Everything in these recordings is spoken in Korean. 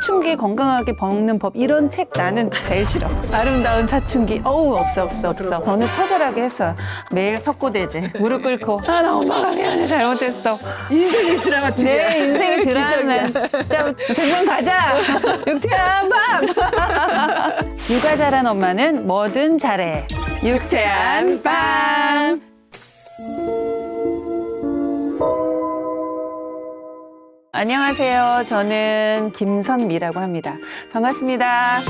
사춘기 건강하게 먹는 법 이런 책 나는 제일 싫어. 아름다운 사춘기. 어우 없어 없어 없어. 저는 처절하게 했어요. 매일 석고대제 무릎 꿇고 아 나 엄마가 미안해 잘못했어. 인생이 드라마틱이야. 내 인생이 드라마 진짜 백번 가자. 육태한 밤. 육아 잘한 엄마는 뭐든 잘해. 육태한 밤. 안녕하세요. 저는 김선미라고 합니다. 반갑습니다.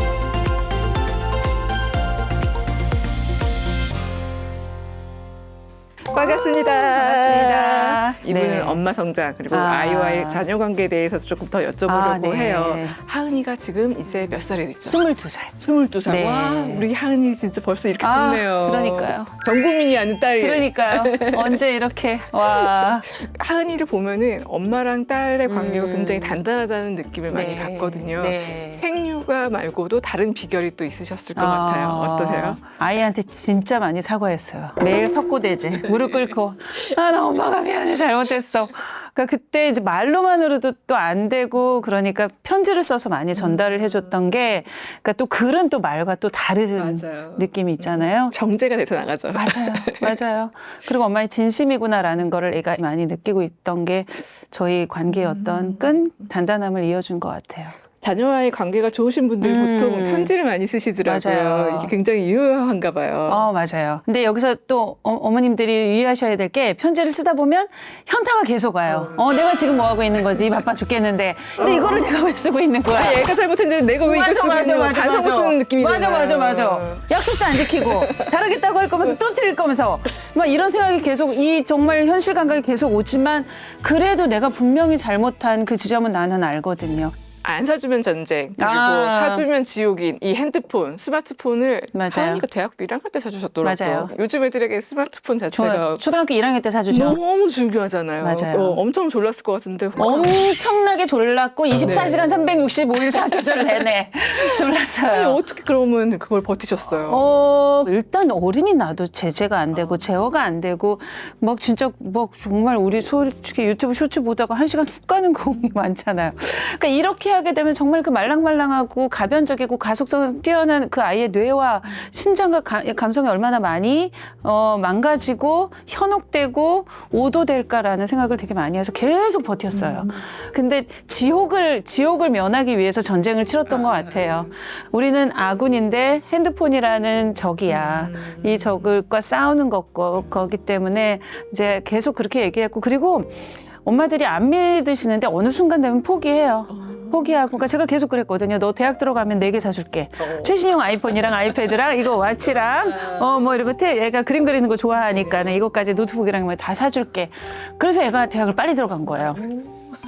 반갑습니다. 반갑습니다. 이분은 네. 엄마 성장 그리고 아. 아. 이와의 자녀 관계에 대해서 조금 더 여쭤보려고 아, 네. 해요. 하은이가 지금 이제 몇 살이 됐죠? 22살. 22살. 네. 와, 우리 하은이 진짜 벌써 이렇게 아, 컸네요. 그러니까요. 전 국민이 아는 딸. 그러니까요. 언제 이렇게 와. 하은이를 보면은 엄마랑 딸의 관계가 음. 굉장히 단단하다는 느낌을 많이 네. 받거든요. 네. 생육아 말고도 다른 비결이 또 있으셨을 것 같아요. 아, 어떠세요? 아이한테 진짜 많이 사과했어요. 매일 석고대제 무릎 꿇고 아 나 엄마가 미안해 잘못했어. 그러니까 그때 이제 말로만으로도 또 안 되고 그러니까 편지를 써서 많이 전달을 해줬던 게 그러니까 또 글은 또 말과 또 다른 맞아요. 느낌이 있잖아요. 정제가 돼서 나가죠. 맞아요, 맞아요. 그리고 엄마의 진심이구나라는 거를 애가 많이 느끼고 있던 게 저희 관계의 어떤 끈 단단함을 이어준 것 같아요. 자녀와의 관계가 좋으신 분들 음. 보통 편지를 많이 쓰시더라고요. 맞아요. 이게 굉장히 유효한가 봐요. 어, 맞아요. 근데 여기서 또 어, 머님들이 유의하셔야 될 게 편지를 쓰다 보면 현타가 계속 와요. 어, 내가 지금 뭐 하고 있는 거지? 바빠 죽겠는데. 근데 이거를 내가 왜 쓰고 있는 거야? 아, 얘가 잘못했는데 내가 왜 이걸 쓰고 있는 거야? 간섭을 쓰는 느낌이잖아요. 맞아, 맞아, 맞아. 약속도 안 지키고 잘하겠다고 할 거면서 또 틀릴 거면서 막 이런 생각이 계속 이 정말 현실 감각이 계속 오지만 그래도 내가 분명히 잘못한 그 지점은 나는 알거든요. 안 사주면 전쟁 그리고 아. 사주면 지옥인 이 핸드폰 스마트폰을 맞아요. 하은이가 대학교 1학년 때 사주셨더라고요. 맞아요. 요즘 애들에게 스마트폰 자체가 초, 초등학교 1학년 때 사주죠. 너무 중요하잖아요. 맞아요. 어, 엄청 졸랐을 것 같은데 엄청나게 졸랐고 24시간 365일 사교절 내내 아니, 졸랐어요. 어떻게 그러면 그걸 버티셨어요? 어, 일단 어린이 나도 제재가 안 되고 제어가 안 되고 막 진짜 막 정말 우리 솔직히 유튜브 쇼츠 보다가 한 시간 훅 가는 공이 많잖아요. 그러니까 이렇게 하게 되면 정말 그 말랑말랑하고 가변적이고 가속성 뛰어난 그 아이의 뇌와 심장과 가- 감성이 얼마나 많이 어, 망가지고 현혹되고 오도될까라는 생각을 되게 많이 해서 계속 버텼어요. 근데 지옥을 지옥을 면하기 위해서 전쟁을 치렀던 것 같아요. 우리는 아군인데 핸드폰이라는 적이야. 이 적을과 싸우는 것고 거기 때문에 이제 계속 그렇게 얘기했고 그리고 엄마들이 안 믿으시는데 어느 순간 되면 포기해요. 포기하고 그러니까 제가 계속 그랬거든요. 너 대학 들어가면 네 개 사줄게. 최신형 아이폰이랑 아이패드랑 이거 와치랑 어 뭐 이러고 태, 얘가 그림 그리는 거 좋아하니까는 이것까지 노트북이랑 뭐 다 사줄게. 그래서 얘가 대학을 빨리 들어간 거예요.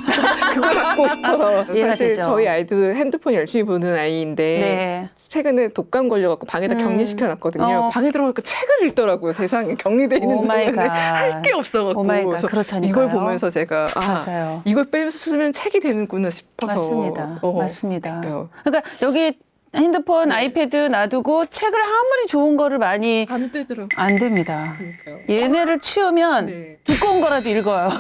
그걸 갖고 싶어서 이해가 사실 되죠. 저희 아이도 핸드폰 열심히 보는 아이인데 네. 최근에 독감 걸려갖고 방에다 격리시켜 놨거든요. 어. 방에 들어가니까 책을 읽더라고요. 세상에 격리돼 있는 오 마이 동안에 갓. 할 게 없어갖고 오 마이 갓. 그래서 그렇다니까요. 이걸 보면서 제가 아 맞아요. 이걸 빼면서 쓰면 책이 되는구나 싶어서 맞습니다. 어. 맞습니다. 그러니까요. 그러니까 여기 핸드폰, 아이패드 놔두고 책을 아무리 좋은 거를 많이 안 되더라고요. 안 됩니다. 얘네를 치우면 네. 두꺼운 거라도 읽어요.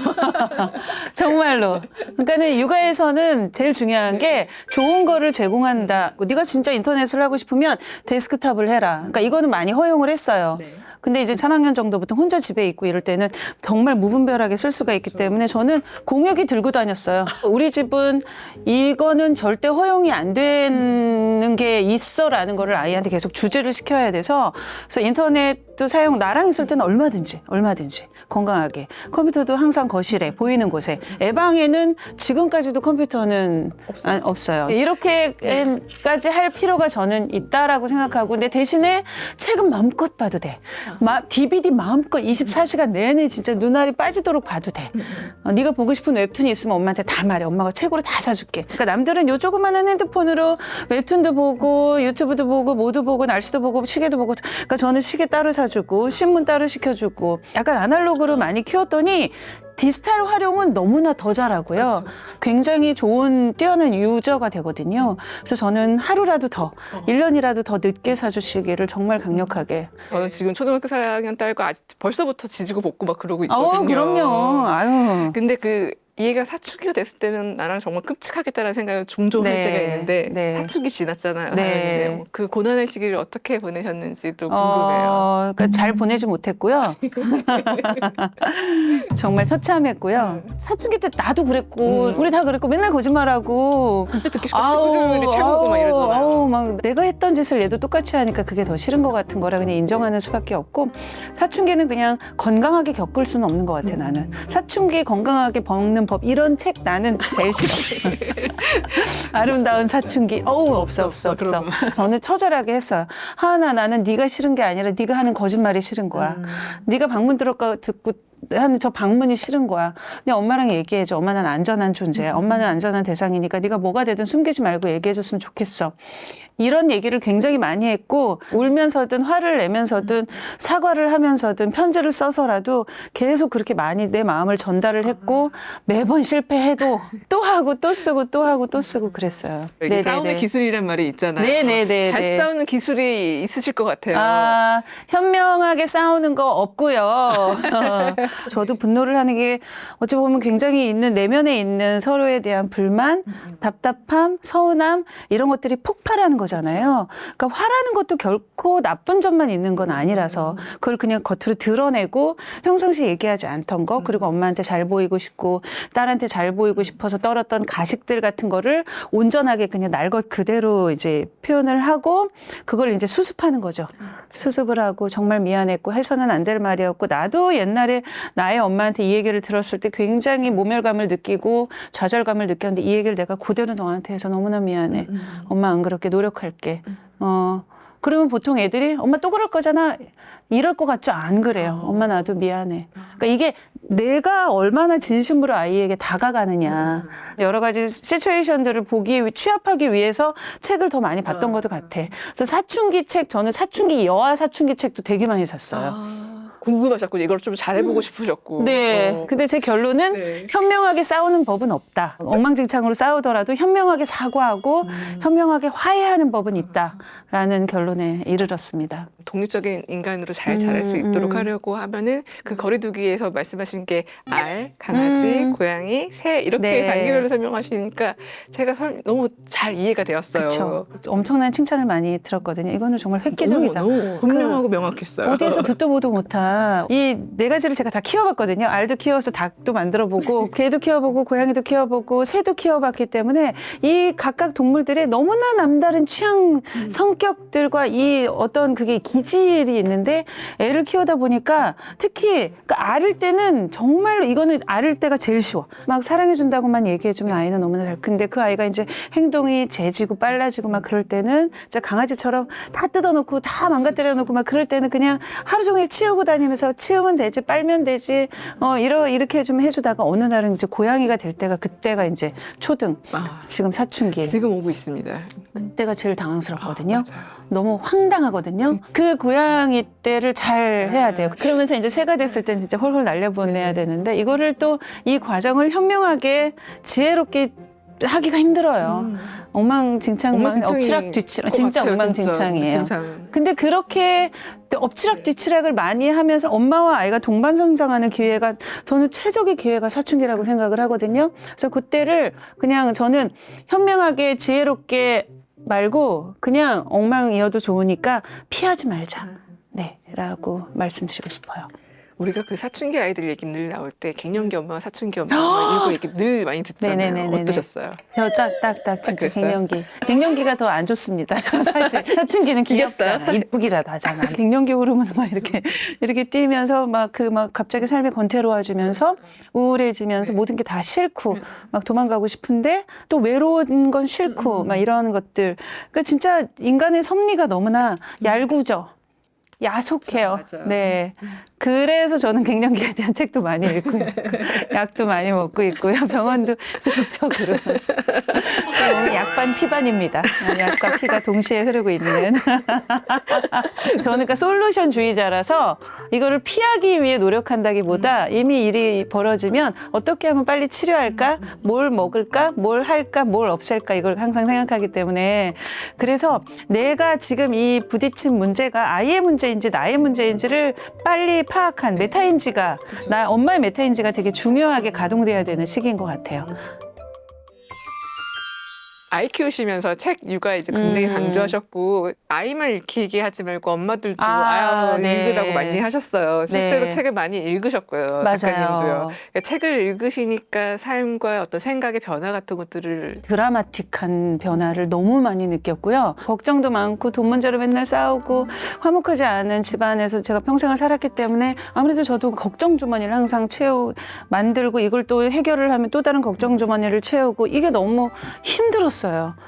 정말로. 그러니까는 육아에서는 제일 중요한 게 좋은 거를 제공한다. 네가 진짜 인터넷을 하고 싶으면 데스크탑을 해라. 그러니까 이거는 많이 허용을 했어요. 네. 근데 이제 3학년 정도부터 혼자 집에 있고 이럴 때는 정말 무분별하게 쓸 수가 있기 때문에 저는 공유기 들고 다녔어요. 우리 집은 이거는 절대 허용이 안 되는 게 있어라는 거를 아이한테 계속 주제를 시켜야 돼서 그래서 인터넷도 사용 나랑 있을 때는 얼마든지 얼마든지 건강하게 컴퓨터도 항상 거실에 보이는 곳에 애방에는 지금까지도 컴퓨터는 안- 없어요. 이렇게까지 할 필요가 저는 있다라고 생각하고 근데 대신에 책은 마음껏 봐도 돼. 마, DVD 마음껏 24시간 내내 진짜 눈알이 빠지도록 봐도 돼. 어, 네가 보고 싶은 웹툰이 있으면 엄마한테 다 말해. 엄마가 책으로 다 사줄게. 그러니까 남들은 요 조그마한 핸드폰으로 웹툰도 보고 유튜브도 보고 모두 보고 날씨도 보고 시계도 보고 그러니까 저는 시계 따로 사주고 신문 따로 시켜주고 약간 아날로그로 많이 키웠더니 디지털 활용은 너무나 더 잘하고요. 굉장히 좋은 뛰어난 유저가 되거든요. 그래서 저는 하루라도 더, 일 1년이라도 더 늦게 사주시기를 정말 강력하게. 저는 지금 초등학교 4학년 딸과 아직 벌써부터 지지고 볶고 막 그러고 있거든요. 어, 그럼요. 아유. 근데 그 얘가 사춘기가 됐을 때는 나랑 정말 끔찍하겠다는 생각을 종종 네, 할 때가 있는데 네. 사춘기 지났잖아요. 네. 다행이네요. 그 고난의 시기를 어떻게 보내셨는지도 궁금해요. 어, 그러니까 잘 보내지 못했고요. 정말 처참했고요. 사춘기 때 나도 그랬고, 음. 우리 다 그랬고, 맨날 거짓말하고. 진짜 듣기 싫고 친구들이 최고고 막 이러잖아요. 아우, 막 내가 했던 짓을 얘도 똑같이 하니까 그게 더 싫은 것 같은 거라 그냥 인정하는 수밖에 없고 사춘기는 그냥 건강하게 겪을 수는 없는 것 같아 음. 나는 사춘기 건강하게 먹는 법 이런 책 나는 제일 싫어 아름다운 사춘기 어우 없어 없어 없어. 저는 처절하게 했어요 하나 나는 네가 싫은 게 아니라 네가 하는 거짓말이 싫은 거야 음. 네가 방문 들어가 듣고 하는 저 방문이 싫은 거야. 그냥 엄마랑 얘기해줘. 엄마는 안전한 존재야. 엄마는 안전한 대상이니까 네가 뭐가 되든 숨기지 말고 얘기해줬으면 좋겠어. 이런 얘기를 굉장히 많이 했고 울면서든 화를 내면서든 사과를 하면서든 편지를 써서라도 계속 그렇게 많이 내 마음을 전달을 했고 매번 실패해도 또 하고 또 쓰고 또 하고 또 쓰고 그랬어요. 이게 싸움의 기술이란 말이 있잖아요. 네네네. 잘 네. 싸우는 기술이 있으실 것 같아요. 아, 현명하게 싸우는 거 없고요. 저도 분노를 하는 게 어찌 보면 굉장히 있는 내면에 있는 서로에 대한 불만, 답답함, 서운함 이런 것들이 폭발하는 거 잖아요. 그러니까 화라는 것도 결코 나쁜 점만 있는 건 아니라서 그걸 그냥 겉으로 드러내고 평상시 얘기하지 않던 거 그리고 엄마한테 잘 보이고 싶고 딸한테 잘 보이고 싶어서 떨었던 가식들 같은 거를 온전하게 그냥 날 것 그대로 이제 표현을 하고 그걸 이제 수습하는 거죠. 수습을 하고 정말 미안했고 해서는 안 될 말이었고 나도 옛날에 나의 엄마한테 이 얘기를 들었을 때 굉장히 모멸감을 느끼고 좌절감을 느꼈는데 이 얘기를 내가 그대로 너한테 해서 너무나 미안해. 엄마 안 그렇게 노력 할게. 어. 그러면 보통 애들이 엄마 또 그럴 거잖아. 이럴 것 같죠? 안 그래요. 엄마 나도 미안해. 그러니까 이게 내가 얼마나 진심으로 아이에게 다가가느냐. 여러 가지 시츄에이션들을 보기 위- 취합하기 위해서 책을 더 많이 봤던 것도 같아. 그래서 사춘기 책 저는 사춘기 여아 사춘기 책도 되게 많이 샀어요. 아, 궁금하셨고 이걸 좀 잘해보고 싶으셨고. 네. 어. 근데 제 결론은 네. 현명하게 싸우는 법은 없다. 엉망진창으로 싸우더라도 현명하게 사과하고 음. 현명하게 화해하는 법은 있다라는 결론에 이르렀습니다. 독립적인 인간으로 잘 자랄 수 음, 있도록 음. 하려고 하면은 그 거리두기에서 말씀하신 게 알, 강아지, 음. 고양이, 새 이렇게 네. 단계별로 설명하시니까 제가 설- 너무 잘 이해가 되었어요. 그렇죠. 엄청난 칭찬을 많이 들었거든요. 이거는 정말 획기적이다. 너무, 너무 분명하고 명확했어요. 어디에서 듣도 보도 못한 이 네 가지를 제가 다 키워봤거든요. 알도 키워서 닭도 만들어보고 개도 키워보고 고양이도 키워보고 새도 키워봤기 때문에 이 각각 동물들의 너무나 남다른 취향 성격들과 이 어떤 그게 기질이 있는데 애를 키우다 보니까 특히 그 알을 때는 정말로 이거는 알을 때가 제일 쉬워. 막 사랑해준다고만 얘기해주면 아이는 너무나 잘 큰데 그 아이가 이제 행동이 재지고 빨라지고 막 그럴 때는 진짜 강아지처럼 다 뜯어놓고 다 망가뜨려 놓고 막 그럴 때는 그냥 하루 종일 치우고 다니 면서 치우면 되지 빨면 되지 어 이러 이렇게 좀 해주다가 어느 날은 이제 고양이가 될 때가 그때가 이제 초등 아, 지금 사춘기 지금 오고 있습니다. 그때가 제일 당황스럽거든요. 아, 맞아요. 너무 황당하거든요. 그 고양이 때를 잘 해야 네. 돼요. 그러면서 이제 새가 됐을 땐 진짜 홀홀 날려보내야 되는데 이거를 또 이 과정을 현명하게 지혜롭게 하기가 힘들어요. 음. 엉망진창, 엉망진창이 엎치락 뒤치락, 것 진짜 같아요, 엉망진창이에요. 느낌상. 근데 그렇게 엎치락 뒤치락을 많이 하면서 엄마와 아이가 동반 성장하는 기회가 저는 최적의 기회가 사춘기라고 생각을 하거든요. 그래서 그때를 그냥 저는 현명하게 지혜롭게 말고 그냥 엉망이어도 좋으니까 피하지 말자. 네, 라고 말씀드리고 싶어요. 우리가 그 사춘기 아이들 얘기 늘 나올 때 갱년기 엄마, 사춘기 엄마 뭐 이거 얘기 늘 많이 듣잖아요. 네네네네네. 어떠셨어요? 저 딱, 딱, 딱, 진짜 그랬어요? 갱년기. 갱년기가 더 안 좋습니다. 저 사실. 사춘기는? 귀엽잖아. 이쁘기라도 하잖아. 갱년기 호르몬 막 이렇게, 이렇게 뛰면서 막 그 막 갑자기 삶이 권태로워지면서 우울해지면서 모든 게 다 싫고 막 도망가고 싶은데 또 외로운 건 싫고 막 이런 것들. 그러니까 진짜 인간의 섭리가 너무나 얇구죠. 야속해요. 맞아요. 네. 그래서 저는 갱년기에 대한 책도 많이 읽고 있고, 약도 많이 먹고 있고요. 병원도 지속적으로. 저는 약반 피반입니다. 약과 피가 동시에 흐르고 있는. 저는 그러니까 솔루션 주의자라서 이거를 피하기 위해 노력한다기보다 이미 일이 벌어지면 어떻게 하면 빨리 치료할까? 뭘 먹을까? 뭘 할까? 뭘 없앨까? 이걸 항상 생각하기 때문에 그래서 내가 지금 이 부딪힌 문제가 아이의 문제인지 나의 문제인지를 빨리 파악한 메타인지가 나 엄마의 메타인지가 되게 중요하게 가동돼야 되는 시기인 것 같아요. 아이 키우시면서 책 육아 이제 굉장히 음. 강조하셨고 아이만 읽히게 하지 말고 엄마들도 아, 아, 유 네. 읽으라고 많이 하셨어요. 실제로 네. 책을 많이 읽으셨고요. 맞아요. 작가님도요. 그러니까 책을 읽으시니까 삶과 어떤 생각의 변화 같은 것들을 드라마틱한 변화를 너무 많이 느꼈고요. 걱정도 많고 돈 문제로 맨날 싸우고 화목하지 않은 집안에서 제가 평생을 살았기 때문에 아무래도 저도 걱정 주머니를 항상 채우 만들고 이걸 또 해결을 하면 또 다른 걱정 주머니를 채우고 이게 너무 힘들었어요.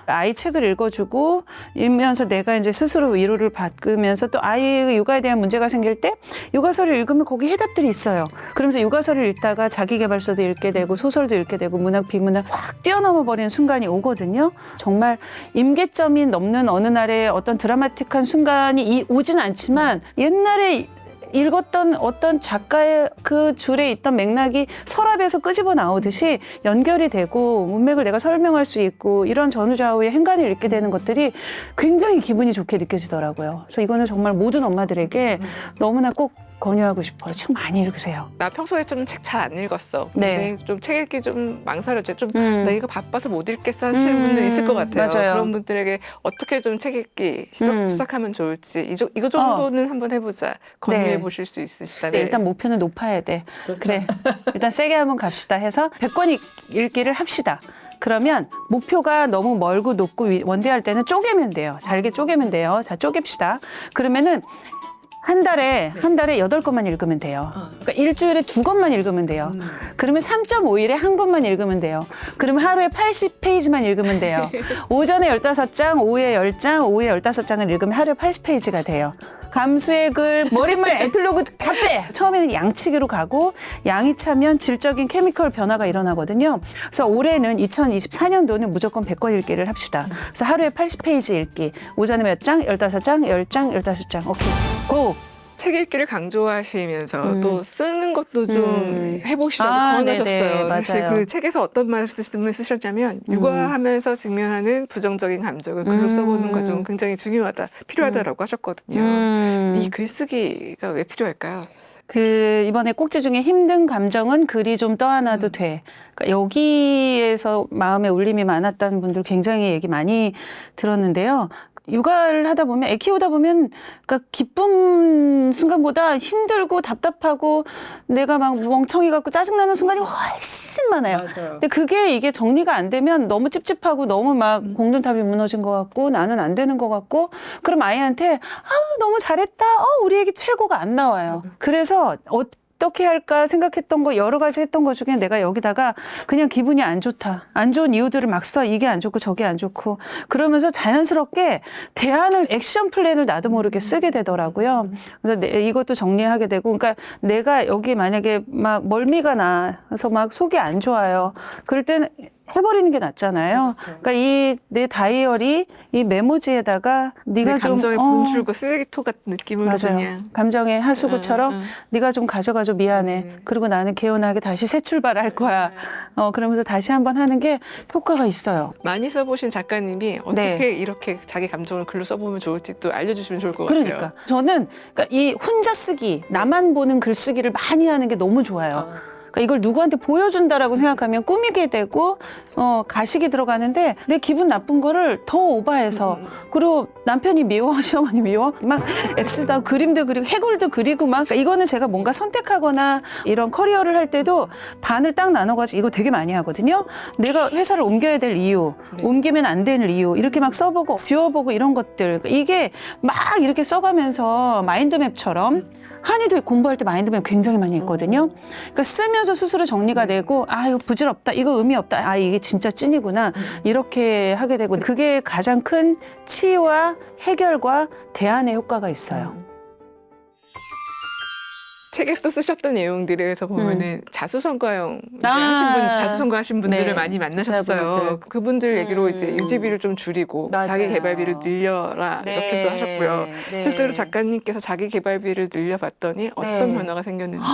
아이 책을 읽어주고 이면서 내가 이제 스스로 위로를 받으면서 또 아이의 육아에 대한 문제가 생길 때 육아서를 읽으면 거기 해답들이 있어요. 그러면서 육아서를 읽다가 자기개발서도 읽게 되고 소설도 읽게 되고 문학 비문학 확 뛰어넘어 버리는 순간이 오거든요. 정말 임계점이 넘는 어느 날에 어떤 드라마틱한 순간이 이- 오진 않지만 옛날에 읽었던 어떤 작가의 그 줄에 있던 맥락이 서랍에서 끄집어 나오듯이 연결이 되고 문맥을 내가 설명할 수 있고 이런 전후좌우의 행간을 읽게 되는 것들이 굉장히 기분이 좋게 느껴지더라고요. 그래서 이거는 정말 모든 엄마들에게 너무나 꼭 권유하고 싶어요. 책 많이 읽으세요. 나 평소에 좀 책 잘 안 읽었어. 네. 근데 좀 책 읽기 좀 망설여져. 좀 음. 나 이거 바빠서 못 읽겠어 하시는 음, 분들 있을 것 같아요. 맞아요. 그런 분들에게 어떻게 좀 책 읽기 시작, 음. 어. 시작하면 좋을지 이, 정- 이거 정도는 한번 해보자 권유해 보실 수 있으시다면 네, 일단 목표는 높아야 돼. 그래 일단 세게 한번 갑시다 해서 100권 읽기를 합시다. 그러면 목표가 너무 멀고 높고 위- 원대할 때는 쪼개면 돼요. 잘게 쪼개면 돼요. 자, 쪼갭시다. 그러면은 한 달에 한 달에 여덟 권만 읽으면 돼요. 그러니까 일주일에 두 권만 읽으면 돼요. 그러면 3.5일에 한 권만 읽으면 돼요. 그러면 하루에 80페이지만 읽으면 돼요. 오전에 15장, 오후에 10장, 오후에 15장을 읽으면 하루에 80페이지가 돼요. 감수의 글, 머릿말, 에필로그 다 빼! 처음에는 양치기로 가고 양이 차면 질적인 케미컬 변화가 일어나거든요. 그래서 올해는 2024년도는 무조건 100권 읽기를 합시다. 그래서 하루에 80페이지 읽기. 오전에 몇 장? 15장, 10장, 15장. 오케이. 고! 책 읽기를 강조하시면서 음. 또 쓰는 것도 좀 음. 해보시라고 아, 권하셨어요. 맞아요. 그 책에서 어떤 말씀을 쓰셨냐면 육아하면서 직면하는 부정적인 감정을 글로 음. 써보는 과정은 굉장히 중요하다, 필요하다라고 하셨거든요. 음. 이 글쓰기가 왜 필요할까요? 그 이번에 꼭지 중에 힘든 감정은 글이 좀 떠안아도 돼. 그러니까 여기에서 마음에 울림이 많았다는 분들 굉장히 얘기 많이 들었는데요. 육아를 하다 보면 애 키우다 보면 그러니까 기쁨 순간보다 힘들고 답답하고 내가 막 멍청이 갖고 짜증나는 순간이 훨씬 많아요. 맞아요. 근데 그게 이게 정리가 안 되면 너무 찝찝하고 너무 막 음. 공든탑이 무너진 것 같고 나는 안 되는 것 같고 그럼 아이한테 아 너무 잘했다 어 우리 애기 최고가 안 나와요 음. 그래서 어 떻게 할까 생각했던 거 여러 가지 했던 것 중에 내가 여기다가 그냥 기분이 안 좋다. 안 좋은 이유들을 막 써. 이게 안 좋고 저게 안 좋고. 그러면서 자연스럽게 대안을 액션 플랜을 나도 모르게 쓰게 되더라고요. 그래서 내, 이것도 정리하게 되고. 그러니까 내가 여기 만약에 막 멀미가 나서 막 속이 안 좋아요. 그럴 때는 해버리는 게 낫잖아요. 그렇죠. 그러니까 이 내 다이어리 이 메모지에다가 네가 내좀 감정의 어, 분출구 쓰레기통 같은 느낌으로 맞아요. 그냥 감정의 하수구처럼 응, 응, 응. 네가 좀 가져가줘 미안해. 네. 그리고 나는 개운하게 다시 새 출발할 거야. 어 그러면서 다시 한번 하는 게 효과가 있어요. 많이 써보신 작가님이 어떻게 네. 이렇게 자기 감정을 글로 써보면 좋을지 또 알려주시면 좋을 것 같아요. 그러니까 저는 그러니까 이 혼자 쓰기, 나만 보는 글쓰기를 많이 하는 게 너무 좋아요. 아. 그러니까 이걸 누구한테 보여준다라고 생각하면 꾸미게 되고 어 가식이 들어가는데 내 기분 나쁜 거를 더 오바해서 그리고 남편이 미워 시어머니 미워? 막 엑스다 그림도 그리고 해골도 그리고 막 그러니까 이거는 제가 뭔가 선택하거나 이런 커리어를 할 때도 반을 딱 나눠가지고 이거 되게 많이 하거든요. 내가 회사를 옮겨야 될 이유 옮기면 안 되는 이유 이렇게 막 써보고 지워보고 이런 것들. 그러니까 이게 막 이렇게 써가면서 마인드맵처럼 한이도 공부할 때 마인드맵 굉장히 많이 했거든요. 그러니까 쓰면서 스스로 정리가 되고 아 이거 부질없다, 이거 의미 없다, 아 이게 진짜 찐이구나 이렇게 하게 되고 그게 가장 큰 치유와 해결과 대안의 효과가 있어요. 책에 또 쓰셨던 내용들에서 보면은 자수성가형 아. 하신 분, 자수성가 하신 분들을 네. 많이 만나셨어요. 여자분들. 그분들 얘기로 음. 이제 유지비를 좀 줄이고 맞아요. 자기 개발비를 늘려라 네. 이렇게도 하셨고요. 네. 실제로 작가님께서 자기 개발비를 늘려봤더니 어떤 네. 변화가 생겼는지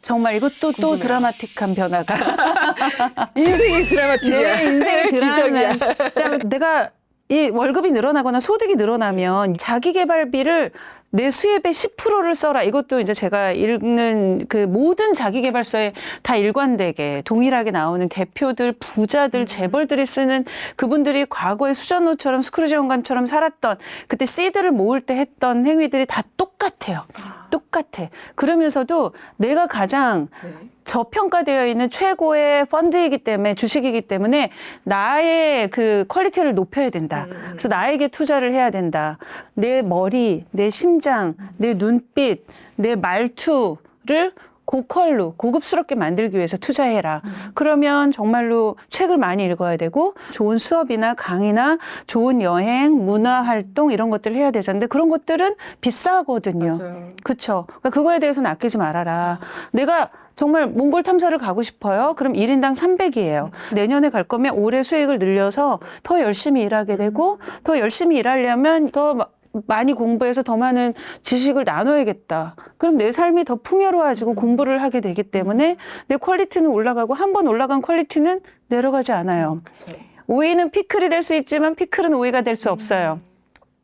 정말 이것도 또. 드라마틱한 변화가 인생이 드라마틱이야. 내 인생의 기적이야. 드라마 진짜 내가 이 월급이 늘어나거나 소득이 늘어나면 자기 개발비를 내 수입의 10%를 써라. 이것도 이제 제가 읽는 그 모든 자기개발서에 다 일관되게 동일하게 나오는 대표들, 부자들, 재벌들이 쓰는 그분들이 과거에 수전호처럼 스크루지 영감처럼 살았던 그때 씨드를 모을 때 했던 행위들이 다 똑같아요. 똑같아. 그러면서도 내가 가장 네. 저평가되어 있는 최고의 펀드이기 때문에 주식이기 때문에 나의 그 퀄리티를 높여야 된다. 그래서 나에게 투자를 해야 된다. 내 머리, 내 심장, 내 눈빛, 내 말투를 고퀄로 고급스럽게 만들기 위해서 투자해라. 그러면 정말로 책을 많이 읽어야 되고 좋은 수업이나 강의나 좋은 여행, 문화 활동 이런 것들을 해야 되잖아요. 그런 것들은 비싸거든요. 그쵸. 그러니까 그거에 대해서는 아끼지 말아라. 내가 정말 몽골 탐사를 가고 싶어요. 그럼 1인당 300이에요. 내년에 갈 거면 올해 수익을 늘려서 더 열심히 일하게 되고 더 열심히 일하려면 더 마- 많이 공부해서 더 많은 지식을 나눠야겠다. 그럼 내 삶이 더 풍요로워지고 공부를 하게 되기 때문에 내 퀄리티는 올라가고 한 번 올라간 퀄리티는 내려가지 않아요. 그쵸. 오이는 피클이 될 수 있지만 피클은 오이가 될 수 없어요.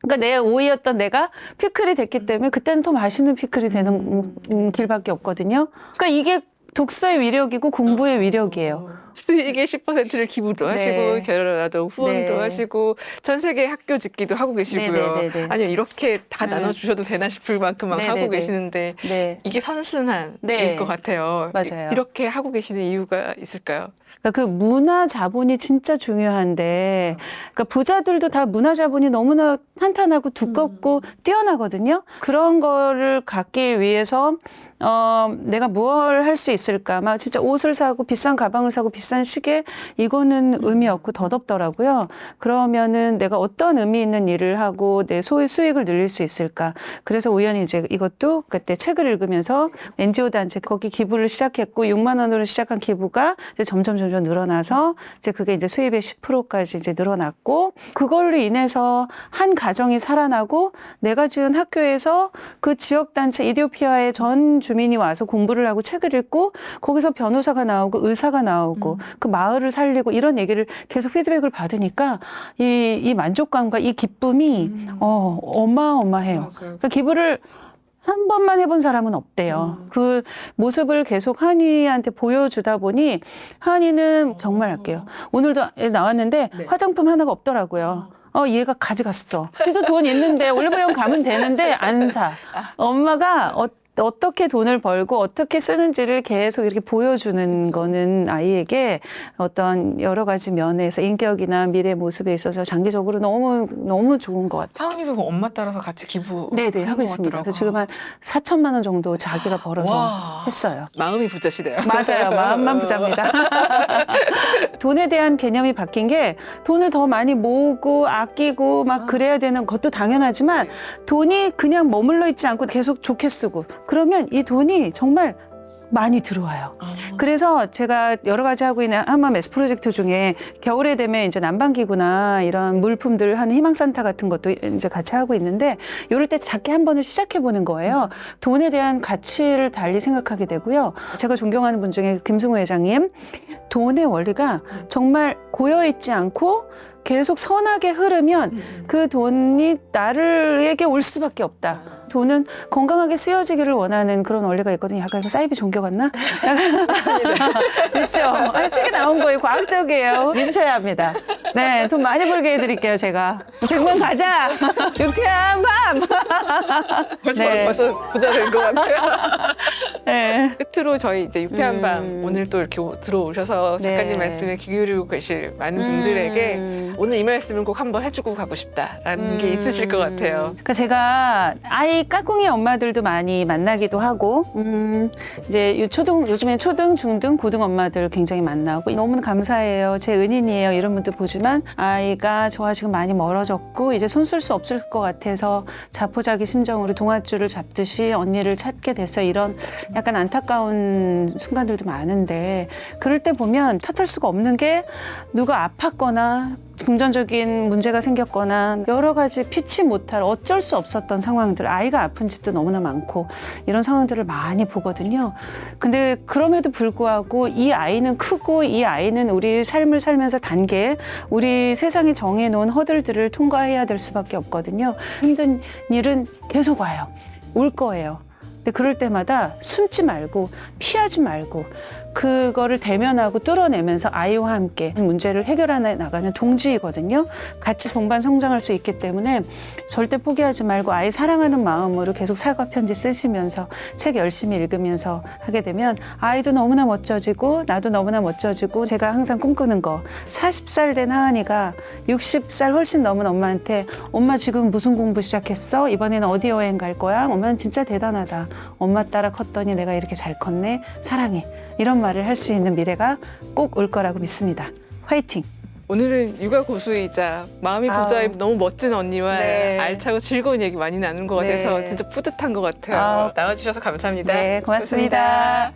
그러니까 내 오이였던 내가 피클이 됐기 때문에 그때는 더 맛있는 피클이 되는 음, 음, 길밖에 없거든요. 그러니까 이게 독서의 위력이고 공부의 위력이에요. 수익의 10%를 기부도 네. 하시고 결혼하도 후원도 네. 하시고 전 세계 학교 짓기도 하고 계시고요. 네 네 네 네. 아니요 이렇게 다 네. 나눠주셔도 되나 싶을 만큼 막 하고 네네네. 계시는데 네. 이게 선순환일 네. 것 같아요. 맞아요. 이렇게 하고 계시는 이유가 있을까요? 그러니까 그 문화 자본이 진짜 중요한데, 그러니까 부자들도 다 문화 자본이 너무나 탄탄하고 두껍고 뛰어나거든요. 그런 거를 갖기 위해서 어 내가 무엇을 할수 있을까? 막 진짜 옷을 사고 비싼 가방을 사고 비싼 시계 이거는 의미 없고 덧없더라고요. 그러면은 내가 어떤 의미 있는 일을 하고 내 소유 수익을 늘릴 수 있을까? 그래서 우연히 이제 이것도 그때 책을 읽으면서 NGO 단체 거기 기부를 시작했고 6만 원으로 시작한 기부가 이제 점점 점점 늘어나서 이제 그게 이제 수입의 10%까지 이제 늘어났고 그걸로 인해서 한 가정이 살아나고 내가 지은 학교에서 그 지역 단체 이디오피아의 전 주민이 와서 공부를 하고 책을 읽고 거기서 변호사가 나오고 의사가 나오고 그 마을을 살리고 이런 얘기를 계속 피드백을 받으니까 이, 이 만족감과 이 기쁨이 어, 어마어마해요. 그러니까 기부를 한 번만 해본 사람은 없대요. 그 모습을 계속 한이한테 보여주다 보니 한이는 정말 할게요. 오늘도 나왔는데 네. 화장품 하나가 없더라고요. 어, 얘가 가져갔어. 지도 돈 있는데 올리브영 가면 되는데 안 사. 엄마가 어, 어떻게 돈을 벌고 어떻게 쓰는지를 계속 이렇게 보여주는 거는 아이에게 어떤 여러 가지 면에서 인격이나 미래 모습에 있어서 장기적으로 너무 너무 좋은 것 같아요. 하은이도 그럼 엄마 따라서 같이 기부 네네 하고 있습니다. 그래서 지금 한 4천만 원 정도 자기가 벌어서 와. 했어요. 마음이 부자시네요. 맞아요. 마음만 부자입니다. 돈에 대한 개념이 바뀐 게 돈을 더 많이 모으고 아끼고 막 그래야 되는 것도 당연하지만 돈이 그냥 머물러 있지 않고 계속 좋게 쓰고 그러면 이 돈이 정말 많이 들어와요. 그래서 제가 여러 가지 하고 있는 한마 메스 프로젝트 중에 겨울에 되면 이제 난방기구나 이런 물품들 하는 희망산타 같은 것도 이제 같이 하고 있는데 이럴 때 작게 한 번을 시작해 보는 거예요. 돈에 대한 가치를 달리 생각하게 되고요. 제가 존경하는 분 중에 김승우 회장님 돈의 원리가 정말 고여 있지 않고 계속 선하게 흐르면 그 돈이 나를에게 올 수밖에 없다. 돈은 건강하게 쓰여지기를 원하는 그런 원리가 있거든요. 약간 그 사이비 종교 같나? 그렇죠. 아니, 책에 나온 거예요. 과학적이에요. 믿으셔야 합니다. 네, 돈 많이 벌게 해드릴게요. 제가. 백만 가자. 유쾌한 밤. 벌써 네. 벌써 부자 된 것 같아요. 네. 끝으로 저희 이제 유쾌한 밤 음. 오늘 또 이렇게 오- 들어오셔서 작가님 네. 말씀에 귀 기울이고 계실 많은 음. 분들에게 오늘 이 말씀을 꼭 한번 해주고 가고 싶다라는 게 있으실 것 같아요. 그러니까 제가 아이 까꿍이 엄마들도 많이 만나기도 하고, 음, 이제 요 초등 요즘에는 초등, 중등, 고등 엄마들 굉장히 만나고 너무 감사해요. 제 은인이에요. 이런 분들 보지만 아이가 저와 지금 많이 멀어졌고 이제 손쓸 수 없을 것 같아서 자포자기 심정으로 동아줄을 잡듯이 언니를 찾게 됐어. 이런 약간 안타까운 순간들도 많은데 그럴 때 보면 탓할 수가 없는 게 누가 아팠거나 금전적인 문제가 생겼거나 여러 가지 피치 못할 어쩔 수 없었던 상황들 아이가 아픈 집도 너무나 많고 이런 상황들을 많이 보거든요. 근데 그럼에도 불구하고 이 아이는 크고 이 아이는 우리 삶을 살면서 단계 우리 세상에 정해놓은 허들들을 통과해야 될 수밖에 없거든요. 힘든 일은 계속 와요. 올 거예요. 근데 그럴 때마다 숨지 말고 피하지 말고 그거를 대면하고 뚫어내면서 아이와 함께 문제를 해결해 나가는 동지이거든요. 같이 동반 성장할 수 있기 때문에 절대 포기하지 말고 아이 사랑하는 마음으로 계속 사과 편지 쓰시면서 책 열심히 읽으면서 하게 되면 아이도 너무나 멋져지고 나도 너무나 멋져지고 제가 항상 꿈꾸는 거 40살 된 하은이가 60살 훨씬 넘은 엄마한테 엄마 지금 무슨 공부 시작했어? 이번에는 어디 여행 갈 거야? 엄마는 진짜 대단하다. 엄마 따라 컸더니 내가 이렇게 잘 컸네. 사랑해. 이런 말을 할 수 있는 미래가 꼭 올 거라고 믿습니다. 화이팅! 오늘은 육아 고수이자 마음이. 부자의 너무 멋진 언니와 네. 알차고 즐거운 얘기 많이 나눈 것 같아서 네. 진짜 뿌듯한 것 같아요. 아우. 나와주셔서 감사합니다. 네, 고맙습니다.